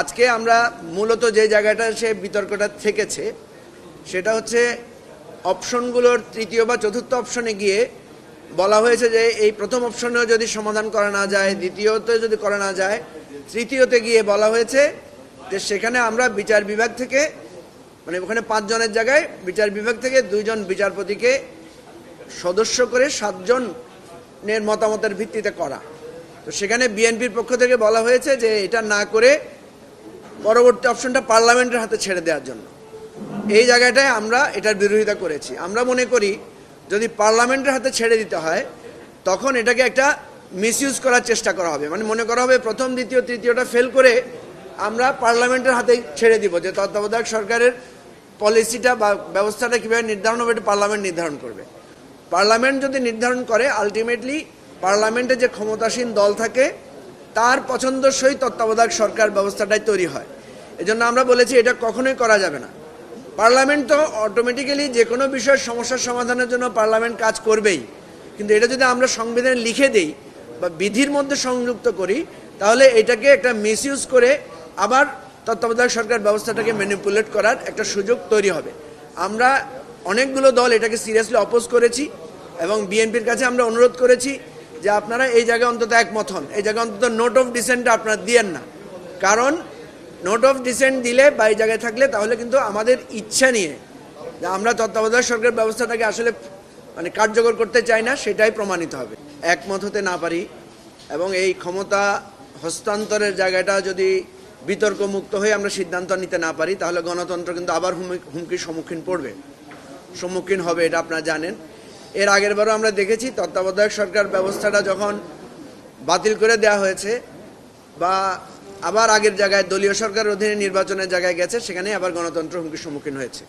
আজকে আমরা মূলত যে জায়গাটা সে বিতর্কটা থেকেছে, সেটা হচ্ছে অপশনগুলোর তৃতীয় বা চতুর্থ অপশনে গিয়ে বলা হয়েছে যে এই প্রথম অপশনেও যদি সমাধান করা না যায়, দ্বিতীয়তে যদি করা না যায়, তৃতীয়তে গিয়ে বলা হয়েছে যে সেখানে আমরা বিচার বিভাগ থেকে মানে ওখানে পাঁচজনের জায়গায় বিচার বিভাগ থেকে দুইজন বিচারপতিকে সদস্য করে সাতজনের মতামতের ভিত্তিতে করা। তো সেখানে বিএনপির পক্ষ থেকে বলা হয়েছে যে এটা না করে পরবর্তী অপশনটা পার্লামেন্টের হাতে ছেড়ে দেওয়ার জন্য। এই জায়গাটায় আমরা এটার বিরোধিতা করেছি। আমরা মনে করি, যদি পার্লামেন্টের হাতে ছেড়ে দিতে হয়, তখন এটাকে একটা মিসইউজ করার চেষ্টা করা হবে। মানে মনে করা হবে প্রথম, দ্বিতীয়, তৃতীয়টা ফেল করে আমরা পার্লামেন্টের হাতে ছেড়ে দিব যে তত্ত্বাবধায়ক সরকারের পলিসিটা বা ব্যবস্থাটা কীভাবে নির্ধারণ হবে, এটা পার্লামেন্ট নির্ধারণ করবে। পার্লামেন্ট যদি নির্ধারণ করে আলটিমেটলি পার্লামেন্টে যে ক্ষমতাসীন দল থাকে তার পছন্দসই তত্ত্বাবধায়ক সরকার ব্যবস্থাটাই তৈরি হয়। এজন্য আমরা বলেছি এটা কখনোই করা যাবে না। পার্লামেন্ট তো অটোমেটিক্যালি যে কোনো বিষয়ের সমস্যার সমাধানের জন্য পার্লামেন্ট কাজ করবেই। কিন্তু এটা যদি আমরা সংবিধানে লিখে দেই বা বিধির মধ্যে সংযুক্ত করি, তাহলে এটাকে একটা মিসইউজ করে আবার তত্ত্বাবধায়ক সরকার ব্যবস্থাটাকে ম্যানিপুলেট করার একটা সুযোগ তৈরি হবে। আমরা অনেকগুলো দল এটাকে সিরিয়াসলি অপোজ করেছি এবং বিএনপির কাছে আমরা অনুরোধ করেছি যে আপনারা এই জায়গায় অন্তত একমত হন। এই জায়গায় অন্তত নোট অফ ডিসেন্টটা আপনারা দিয়েন না। কারণ নোট অফ ডিসেন্ট দিলে বা এই জায়গায় থাকলে তাহলে কিন্তু আমাদের ইচ্ছা নিয়ে যে আমরা তত্ত্বাবধায়ক সরকারের ব্যবস্থাটাকে আসলে মানে কার্যকর করতে চাই না, সেটাই প্রমাণিত হবে। একমত হতে না পারি এবং এই ক্ষমতা হস্তান্তরের জায়গাটা যদি বিতর্ক মুক্ত হয়ে আমরা সিদ্ধান্ত নিতে না পারি, তাহলে গণতন্ত্র কিন্তু আবার হুমকি- হুমকির সম্মুখীন পড়বে। সম্মুখীন হবে, এটা আপনারা জানেন। এর আগেরবারও আমরা দেখেছি, তত্ত্বাবধায়ক সরকার ব্যবস্থাটা যখন বাতিল করে দেয়া হয়েছে বা আবার আগের জায়গায় দলীয় সরকার অধীনে নির্বাচনের জায়গায় গেছে সেখানে আবার গণতন্ত্র হুমকির সম্মুখীন হয়েছে।